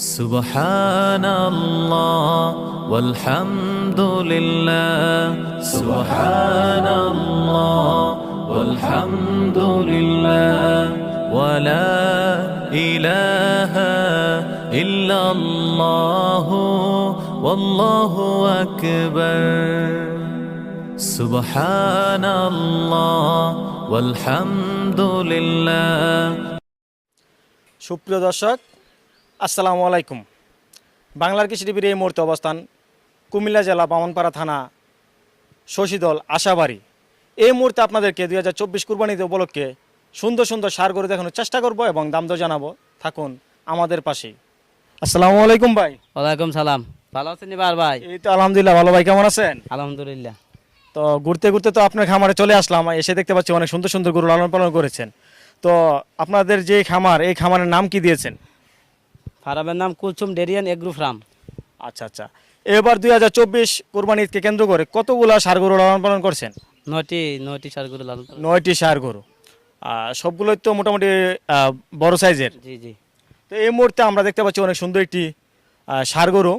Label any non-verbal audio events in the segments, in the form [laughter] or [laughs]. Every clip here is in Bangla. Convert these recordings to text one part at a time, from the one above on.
سبحان الله والحمد لله سبحان الله والحمد لله ولا إله إلا الله والله أكبر سبحان الله والحمد لله সুপ্রিয় দর্শক আসসালামু আলাইকুম। বাংলার কৃষি টিভির এই মুহূর্তে অবস্থান কুমিল্লা জেলা বামনপাড়া থানা শশীদল আশাবাড়ি। এই মুহূর্তে আপনাদেরকে দুই হাজার চব্বিশ কুরবানিতে উপলক্ষে সুন্দর সুন্দর সার গরু দেখানোর চেষ্টা করব এবং দাম দর জানাব। থাকুন আমাদের পাশেই আসসালামু আলাইকুম ভাই। ওয়ালাইকুম সালাম। ভালো আছেন এবার ভাই? এই তো আলহামদুলিল্লাহ ভালো ভাই কেমন আছেন? আলহামদুলিল্লাহ। তো ঘুরতে ঘুরতে তো আপনার খামারে চলে আসলাম এসে দেখতে পাচ্ছি অনেক সুন্দর সুন্দর গরু লালন পালন করেছেন। তো আপনাদের যে খামার এই খামারের নাম কি দিয়েছেন? ফারামের নাম কুলসুম ডেরিয়ান এগ্রু ফার্ম আচ্ছা আচ্ছা। এবার দুই হাজার চব্বিশ কোরবানি ঈদকে কেন্দ্র করে কতগুলো সার গরু লালন পালন করছেন? নয়টি নয়টি সারগুলো লালন নয়টি সার গরু সবগুলোই তো মোটামুটি বড় সাইজের। জি জি। তো এই মুহূর্তে আমরা দেখতে পাচ্ছি অনেক সুন্দর একটি ষাঁড় গরু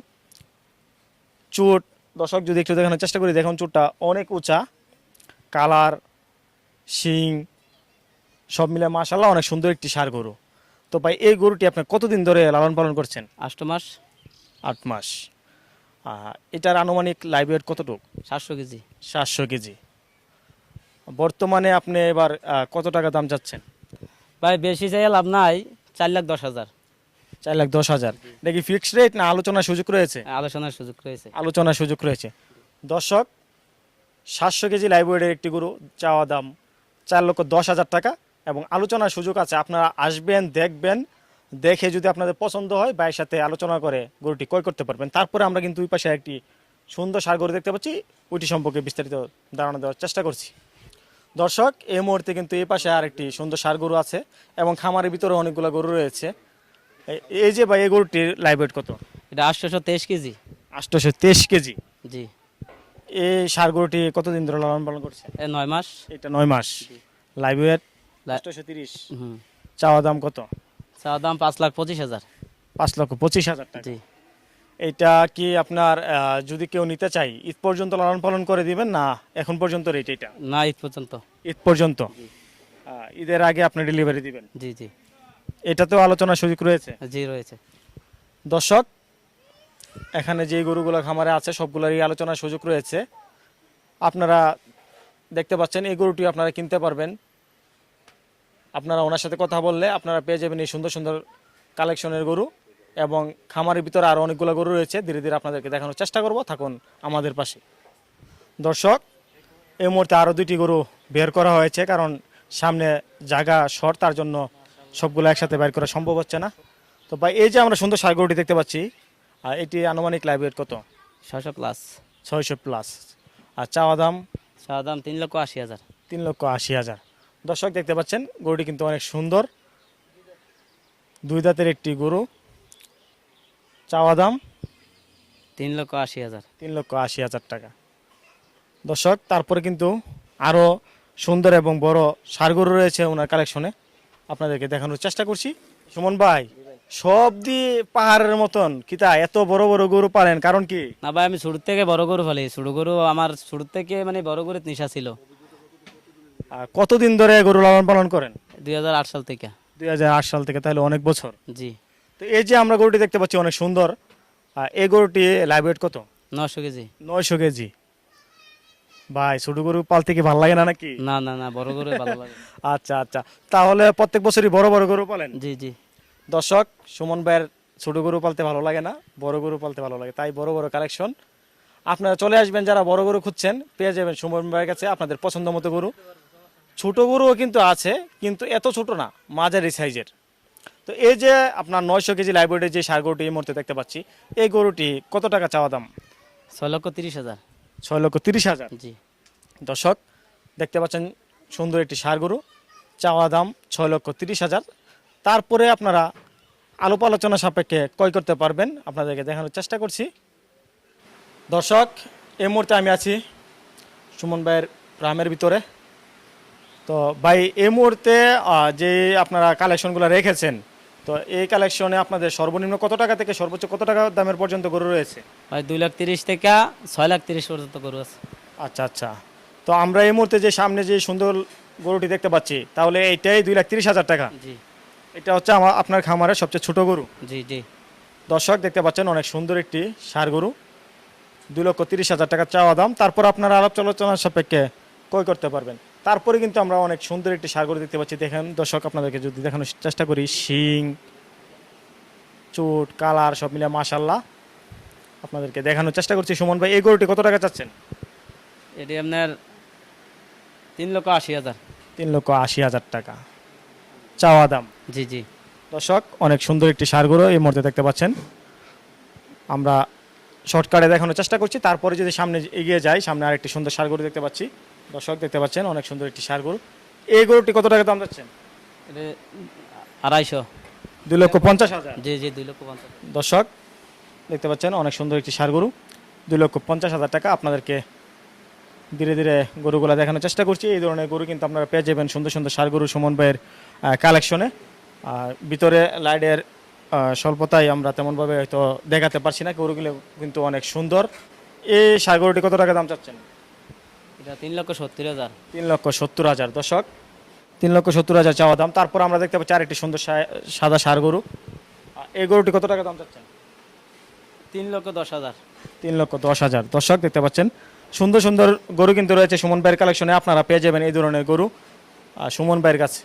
চুট দর্শক যদি একটু দেখানোর চেষ্টা করি দেখুন চুটটা অনেক উঁচা। কালার শিং সব মিলে মাশাল্লাহ অনেক সুন্দর একটি ষাঁড় গরু তো ভাই এই গরুটি আপনি কতদিন ধরে লালন পালন করছেন? আষ্ট মাস। আট মাস। এটার আনুমানিক লাইভ ওয়েট কতটুকু? সাতশো কেজি। সাতশো কেজি। বর্তমানে আপনি এবার কত টাকা দাম চাচ্ছেন? ভাই বেশি চাই লাভ নাই চার লাখ দশ হাজার। চার লাখ দশ হাজার। নাকি ফিক্সড রেট না আলোচনার সুযোগ রয়েছে? আলোচনার সুযোগ রয়েছে। আলোচনার সুযোগ রয়েছে। দর্শক সাতশো কেজি লাইব্রেরির একটি গরু চাওয়া দাম চার লক্ষ দশ হাজার টাকা। এবং আলোচনার সুযোগ আছে। আপনারা আসবেন দেখবেন দেখে যদি আপনাদের পছন্দ হয় ভাইয়ের সাথে আলোচনা করে গরুটি ক্রয় করতে পারবেন। তারপরে আমরা কিন্তু ওই পাশে একটি সুন্দর সার গরু দেখতে পাচ্ছি ওইটি সম্পর্কে বিস্তারিত ধারণা দেওয়ার চেষ্টা করছি। দর্শক এই মুহূর্তে কিন্তু এই পাশে আর একটি সুন্দর সার গরু আছে এবং খামারের ভিতরে অনেকগুলো গরু রয়েছে। এই যে ভাই এই গরুটির লাইভ ওয়েট কত? এটা আটশোশো তেইশ কেজি। আটশোশো তেইশ কেজি? জি। এই সার গরুটি কতদিন ধরে লালন পালন করছে? নয় মাস। এটা নয় মাস। লাইভ ওয়েট তিরিশ চাওয়া দাম কত? চাওয়া দাম পাঁচ লাখ পঁচিশ হাজার। পাঁচ লক্ষ পঁচিশ হাজার টাকা। জি। এটা কি আপনার যদি কেউ নিতে চাই ঈদ পর্যন্ত লালন পালন করে দিবেন না এখন পর্যন্ত রেট এটা? না ঈদ পর্যন্ত। ঈদ পর্যন্ত? ঈদের আগে আপনি ডেলিভারি দিবেন? জি জি। এটাতেও আলোচনার সুযোগ রয়েছে? জি রয়েছে। দর্শক এখানে যে গরুগুলো খামারে আছে সবগুলোরই আলোচনার সুযোগ রয়েছে। আপনারা দেখতে পাচ্ছেন এই গরুটি আপনারা কিনতে পারবেন। আপনারা ওনার সাথে কথা বললে আপনারা পেয়ে যাবেন এই সুন্দর সুন্দর কালেকশনের গরু এবং খামারের ভিতরে আরও অনেকগুলো গরু রয়েছে। ধীরে ধীরে আপনাদেরকে দেখানোর চেষ্টা করব। থাকুন আমাদের পাশে। দর্শক এই মুহূর্তে আরও দুইটি গরু বের করা হয়েছে কারণ সামনে জায়গা শর্ট তার জন্য সবগুলো একসাথে বের করা সম্ভব হচ্ছে না। তো ভাই এই যে আমরা সুন্দর সার গরুটি দেখতে পাচ্ছি আর এটি আনুমানিক লাইভ রেট কত? ছয়শো প্লাস। ছয়শো প্লাস। আর চাওয়া দাম? চাওয়া দাম তিন লক্ষ আশি হাজার। তিন লক্ষ আশি হাজার। দর্শক দেখতে পাচ্ছেন গরুটি কিন্তু অনেক সুন্দর। দুই দাঁতের একটি গরু। চাওয়া দাম? তিন লক্ষ আশি হাজার। তিন লক্ষ আশি হাজার টাকা। দর্শক তারপরে কিন্তু আরও সুন্দর এবং বড় সার গরু রয়েছে ওনার কালেকশনে। আপনাদেরকে দেখানোর চেষ্টা করছি। সুমন ভাই সব দিয়ে পাহাড়ের মতন কি কিতা এত বড় বড় গরু পালেন কারণ কি? না ভাই আমি শুরু থেকে বড় গরু ফেলি ছোট গরু আমার শুরু থেকে মানে বড় গরুর নেশা ছিল। কতদিন ধরে গরু লালন পালন করেন? দুই হাজার আট সাল থেকে। দুই সাল থেকে তাহলে অনেক বছর। জি। তো এই যে আমরা গরুটি দেখতে পাচ্ছি অনেক সুন্দর এই গরুটি লাইভ ওয়েট কত? নশো কেজি। নয়শো কেজি। ভাই ছোট গরু পালতে কি ভালো লাগে না নাকি? না না না বড় গরু ভালো লাগে। [laughs] আচ্ছা আচ্ছা। তাহলে প্রত্যেক বছরই বড় বড় গরু পালেন? জি জি। দর্শক সুমন ভাইয়ের ছোট গরু পালতে ভালো লাগে না বড় গরু পালতে ভালো লাগে তাই বড় বড় কালেকশন। আপনারা চলে আসবেন যারা বড় গরু খুঁজছেন পেয়ে যাবেন সুমন ভাইয়ের কাছে আপনাদের পছন্দ মতো গরু। ছোট গরুও কিন্তু আছে কিন্তু এত ছোট না মাঝারি সাইজের। তো এই যে আপনার নয়শো কেজি লাইব্রেরির যে সার গরুটি এই মুহূর্তে দেখতে পাচ্ছি এই গরুটি কত টাকা চাওয়া দাম? ছয় লক্ষ তিরিশ হাজার। ছয় লক্ষ তিরিশ হাজার? জি। দর্শক দেখতে পাচ্ছেন সুন্দর একটি সার গরু চাওয়া দাম ছয় লক্ষ তিরিশ হাজার। তারপরে আপনারা আলোপ আলোচনা সাপেক্ষে ক্রয় করতে পারবেন আপনাদেরকে দেখানোর চেষ্টা করছি। দর্শক এই মুহূর্তে আমি আছি সুমন ভাইয়ের গ্রামের ভিতরে। তো ভাই এই মুহূর্তে যে আপনারা কালেকশনগুলো রেখেছেন তো এই কালেকশনে আপনাদের সর্বনিম্ন কত টাকা থেকে সর্বোচ্চ কত টাকা দামের পর্যন্ত গরু রয়েছে? ভাই দুই লাখ তিরিশ থেকে ছয় লাখ তিরিশ পর্যন্ত গরু আছে। আচ্ছা আচ্ছা। তো আমরা এই মুহূর্তে যে সামনে যে সুন্দর গরুটি দেখতে পাচ্ছি তাহলে এইটাই দুই লাখ তিরিশ হাজার টাকা? জি। এটা হচ্ছে আমার আপনার খামারের সবচেয়ে ছোট গরু। জি জি। দর্শক দেখতে পাচ্ছেন অনেক সুন্দর একটি সার গরু। দুই লক্ষ তিরিশ হাজার টাকা চাওয়া দাম। তারপর আপনারা আলাপ সাপেক্ষে ক্রয় করতে পারবেন। তারপরে কিন্তু আমরা অনেক সুন্দর একটি সার গরু দেখতে পাচ্ছি। দেখেন দর্শক আপনাদেরকে যদি দেখানোর চেষ্টা করি শিং চুট কালার সব মিলে মাশাল্লাহ আপনাদেরকে দেখানোর চেষ্টা করছি। সুমন ভাই এই গরুটি কত টাকা চাচ্ছেন? এটি আপনার তিন লক্ষ আশি হাজার। তিন লক্ষ আশি হাজার টাকা। চাওয়া দাম। জি জি। দর্শক অনেক সুন্দর একটি সার গরু এই মুহূর্তে দেখতে পাচ্ছেন। আমরা শর্টকাটে দেখানোর চেষ্টা করছি। তারপরে যদি সামনে এগিয়ে যাই সামনে আরেকটি সুন্দর সার গরু দেখতে পাচ্ছি। দর্শক দেখতে পাচ্ছেন অনেক সুন্দর একটি সার গরু। এই গরুটি কত টাকা দাম যাচ্ছেন আড়াইশো। দুই লক্ষ পঞ্চাশ হাজার। জি জি দুই লক্ষ পঞ্চাশ দর্শক দেখতে পাচ্ছেন অনেক সুন্দর একটি সার গরু। দুই লক্ষ পঞ্চাশ হাজার টাকা আপনাদেরকে ধীরে ধীরে গরুগুলা দেখানোর চেষ্টা করছি। এই ধরনের গরু কিন্তু আপনারা পেয়ে যাবেন সুন্দর সুন্দর সার গরু সুমন ভাইয়ের কালেকশনে আর ভিতরে লাইটের স্বল্পতায় আমরা তেমনভাবে হয়তো দেখাতে পারছি না। গরুগুলো কিন্তু অনেক সুন্দর। এই সার গরুটি কত টাকা দাম চাচ্ছেন? এটা তিন লক্ষ সত্তর হাজার। তিন লক্ষ সত্তর হাজার দর্শক। তিন লক্ষ সত্তর হাজার চাওয়া দাম। তারপর আমরা দেখতে পাচ্ছি আরেকটি সুন্দর সাদা সার গরু। এই গরুটি কত টাকা দাম চাচ্ছেন? তিন লক্ষ দশ হাজার। তিন লক্ষ দশ হাজার। দর্শক দেখতে পাচ্ছেন সুন্দর সুন্দর গরু কিন্তু রয়েছে সুমন ভাইয়ের কালেকশনে। আপনারা পেয়ে যাবেন এই ধরনের গরু। সুমন ভাইয়ের কাছে।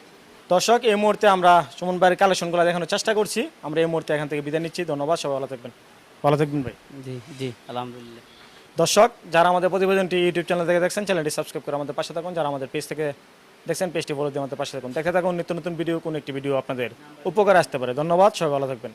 দর্শক এই মুহূর্তে আমরা সুমন ভাইয়ের কালেকশনগুলো দেখানোর চেষ্টা করছি। আমরা এই মুহূর্তে এখান থেকে বিদায় নিচ্ছি। ধন্যবাদ সবাই ভালো থাকবেন। ভালো থাকবেন ভাই। জি জি আলহামদুলিল্লাহ। দর্শক, যারা আমাদের প্রতিবেদনটি ইউটিউব চ্যানেল থেকে দেখছেন, চ্যানেলটি সাবস্ক্রাইব করে আমাদের পাশে থাকুন। যারা আমাদের পেজ থেকে দেখছেন, পেজটি ফলো দিয়ে আমাদের পাশে থাকুন। দেখে থাকুন, নিত্য নতুন ভিডিও কোন একটি ভিডিও আপনাদের উপকার আসতে পারে। ধন্যবাদ, সবাই ভালো থাকবেন।